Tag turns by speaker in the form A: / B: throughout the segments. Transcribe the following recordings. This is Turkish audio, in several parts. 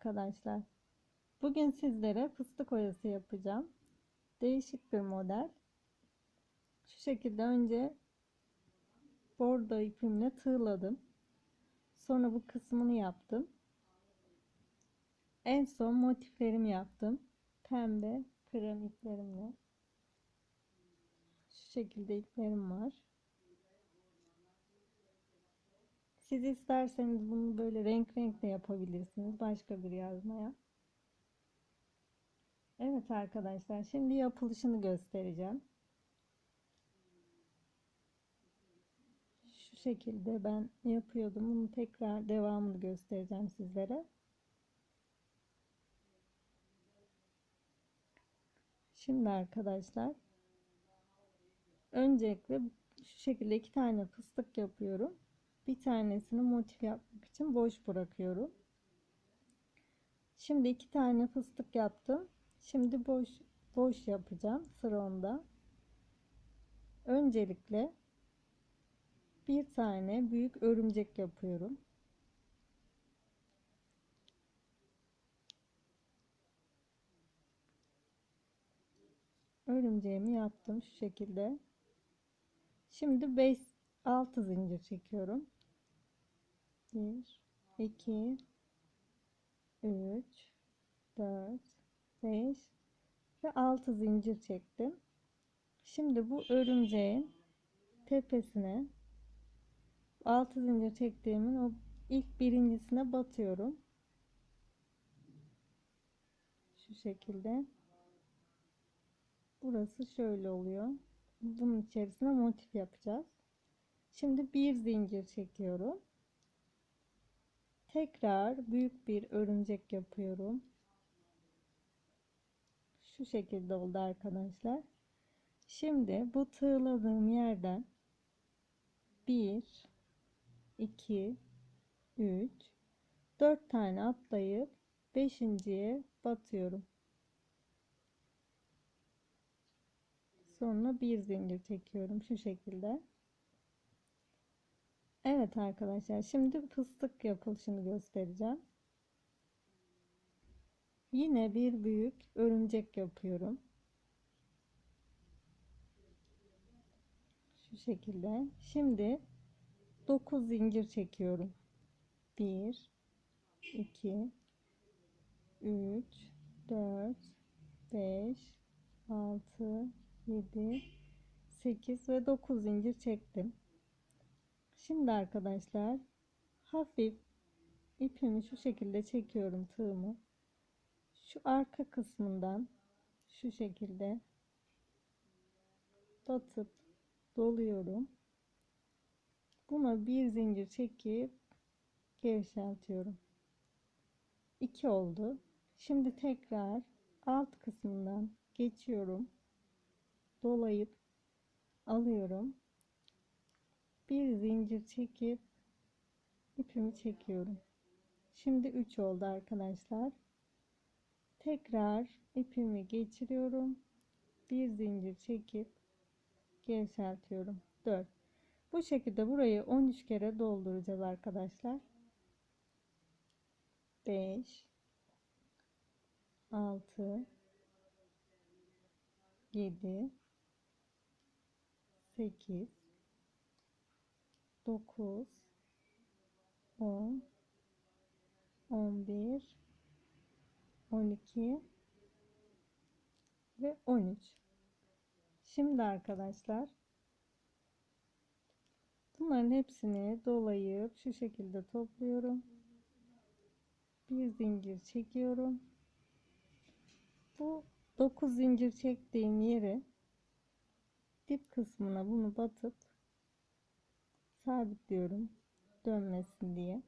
A: arkadaşlar. Bugün sizlere fıstık oyası yapacağım. Değişik bir model. Şu şekilde önce bordo ipimle tığladım. Sonra bu kısmını yaptım. En son motiflerimi yaptım. Pembe krem iplerimle. Şu şekilde iplerim var. Siz isterseniz bunu böyle renk renk de yapabilirsiniz. Başka bir yazmaya. Evet arkadaşlar şimdi yapılışını göstereceğim. Şu şekilde ben yapıyordum. Bunu tekrar devamını göstereceğim sizlere. Şimdi arkadaşlar öncelikle şu şekilde iki tane fıstık yapıyorum. Bir tanesini motif yapmak için boş bırakıyorum. Şimdi iki tane fıstık yaptım. Şimdi boş boş yapacağım sıra onda. Öncelikle bir tane büyük örümcek yapıyorum. Örümceğimi yaptım şu şekilde. Şimdi 5 6 zincir çekiyorum. 1 2 3 4 5 ve 6 zincir çektim. Şimdi bu örümceğin tepesine 6 zincir çektiğimin o ilk birincisine batıyorum. Şu şekilde. Burası şöyle oluyor. Bunun içerisine motif yapacağız. Şimdi bir zincir çekiyorum. Tekrar büyük bir örümcek yapıyorum. Şu şekilde oldu arkadaşlar. Şimdi bu tığladığım yerden 1 2 3 4 tane atlayıp 5.'ye batıyorum. Sonra bir zincir çekiyorum şu şekilde. Evet arkadaşlar şimdi fıstık yapılışını göstereceğim. Yine bir büyük örümcek yapıyorum. Şu şekilde. Şimdi 9 zincir çekiyorum. 1 2 3 4 5 6 7 8 ve 9 zincir çektim. Şimdi arkadaşlar hafif ipimi şu şekilde çekiyorum tığımı. Şu arka kısmından şu şekilde batıp doluyorum. Buna bir zincir çekip gevşeltiyorum. 2 oldu. Şimdi tekrar alt kısmından geçiyorum. Dolayıp alıyorum bir zincir çekip ipimi çekiyorum. Şimdi 3 oldu arkadaşlar. Tekrar ipimi geçiriyorum. Bir zincir çekip gevşeltiyorum. 4. Bu şekilde burayı 13 kere dolduracağız arkadaşlar. 5 6 7 8 9 10 11 12 ve 13 şimdi arkadaşlar bunların hepsini dolayıp şu şekilde topluyorum. Bir zincir çekiyorum. Bu 9 zincir çektiğim yere dip kısmına bunu batıp sabitliyorum. Dönmesin diye.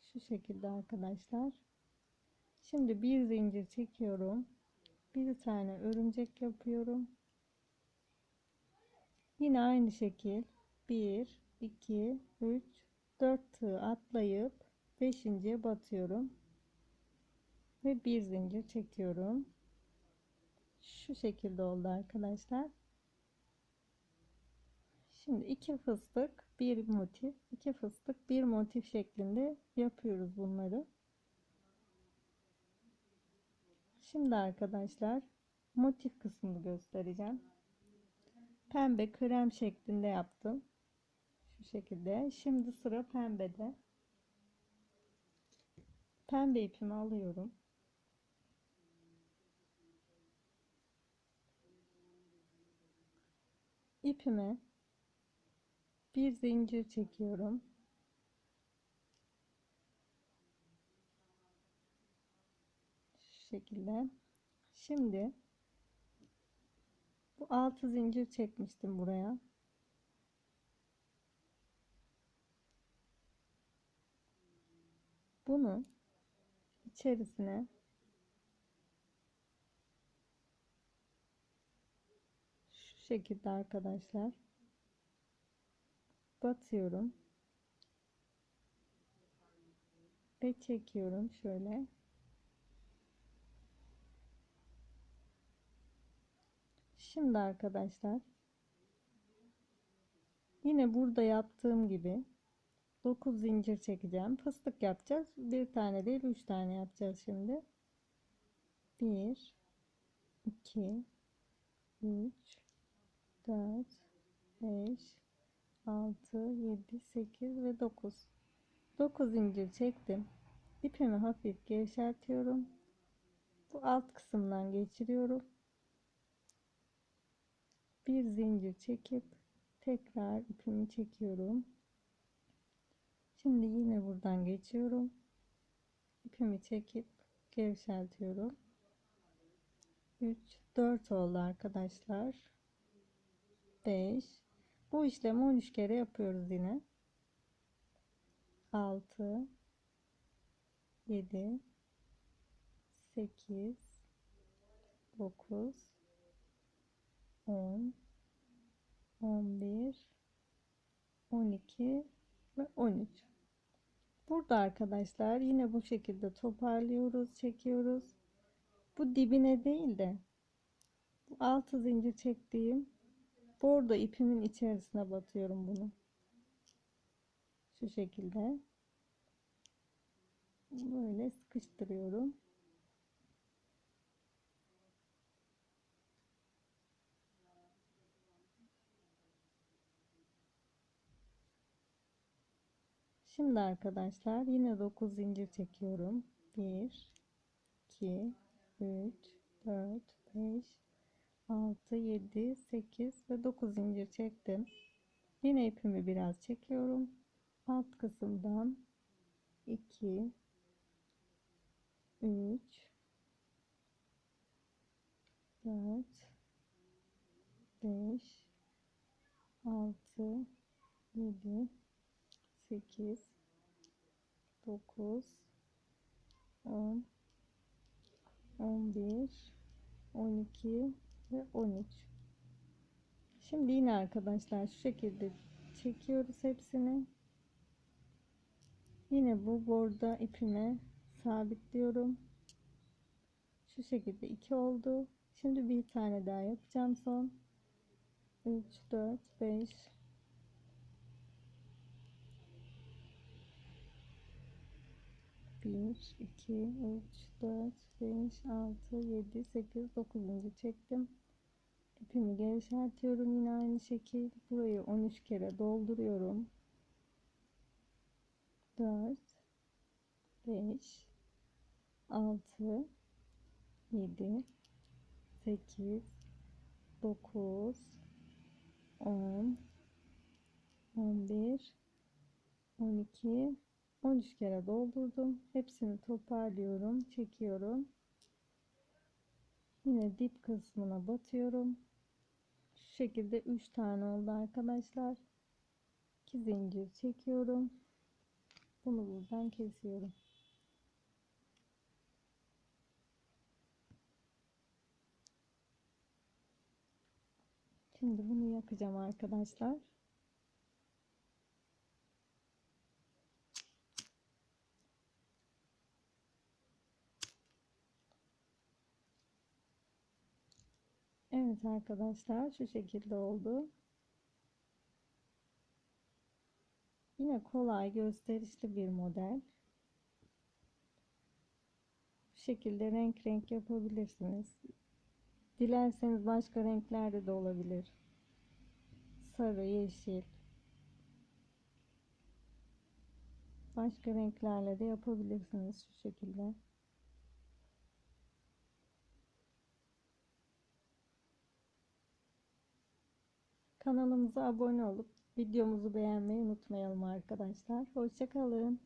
A: Şu şekilde arkadaşlar. Şimdi bir zincir çekiyorum. Bir tane örümcek yapıyorum. Yine aynı şekil. 1 2 3 4 tığ atlayıp 5.'ye batıyorum. Ve bir zincir çekiyorum. Şu şekilde oldu arkadaşlar Şimdi iki fıstık, bir motif, iki fıstık, bir motif şeklinde yapıyoruz bunları. Şimdi arkadaşlar motif kısmını göstereceğim. Pembe krem şeklinde yaptım. Şu şekilde. Şimdi sıra pembede. Pembe ipimi alıyorum. İpimi bir zincir çekiyorum. Şu şekilde. Şimdi bu altı zincir çekmiştim buraya. Bunu içerisine şu şekilde arkadaşlar batıyorum ve çekiyorum şöyle. Şimdi arkadaşlar yine burada yaptığım gibi 9 zincir çekeceğim. Fıstık yapacağız. Bir tane değil 3 tane yapacağız şimdi. 1 2 3 4 5 6 7 8 ve 9 9 zincir çektim. İpimi hafif gevşetiyorum bu alt kısımdan geçiriyorum. Bir zincir çekip tekrar ipimi çekiyorum. Şimdi yine buradan geçiyorum. İpimi çekip gevşeltiyorum. 3 4 oldu arkadaşlar. 5 bu işlemi 13 kere yapıyoruz yine. 6 7 8 9 10 11 12 ve 13 burada arkadaşlar yine bu şekilde toparlıyoruz çekiyoruz. Bu dibine değil de bu altı zincir çektiğim bordo ipimin içerisine batıyorum bunu. Şu şekilde. Böyle sıkıştırıyorum. Şimdi arkadaşlar yine 9 zincir çekiyorum. 1 2 3 4 5 6 7 8 ve 9 zincir çektim. Yine ipimi biraz çekiyorum. Alt kısımdan 2 3 4 5 6 7 8 9 10 11 12 ve 13 şimdi yine arkadaşlar şu şekilde çekiyoruz hepsini. Yine bu borda ipime sabitliyorum. Şu şekilde 2 oldu. Şimdi bir tane daha yapacağım son. 3 4 5 1 2 3 4 5 6 7 8 9. çektim ipimi gevşetiyorum yine aynı şekil burayı 13 kere dolduruyorum 4 5 6 7 8 9 10 11 12 13 kere doldurdum. Hepsini toparlıyorum. Çekiyorum. Yine dip kısmına batıyorum. Şu şekilde 3 tane oldu arkadaşlar. 2 zincir çekiyorum. Bunu buradan kesiyorum. Şimdi bunu yakacağım arkadaşlar. Evet arkadaşlar şu şekilde oldu. Yine kolay gösterişli bir model. Bu şekilde renk renk yapabilirsiniz. Dilerseniz başka renklerde de olabilir. Sarı, yeşil. Başka renklerle de yapabilirsiniz şu şekilde. Kanalımıza abone olup videomuzu beğenmeyi unutmayalım arkadaşlar. Hoşçakalın.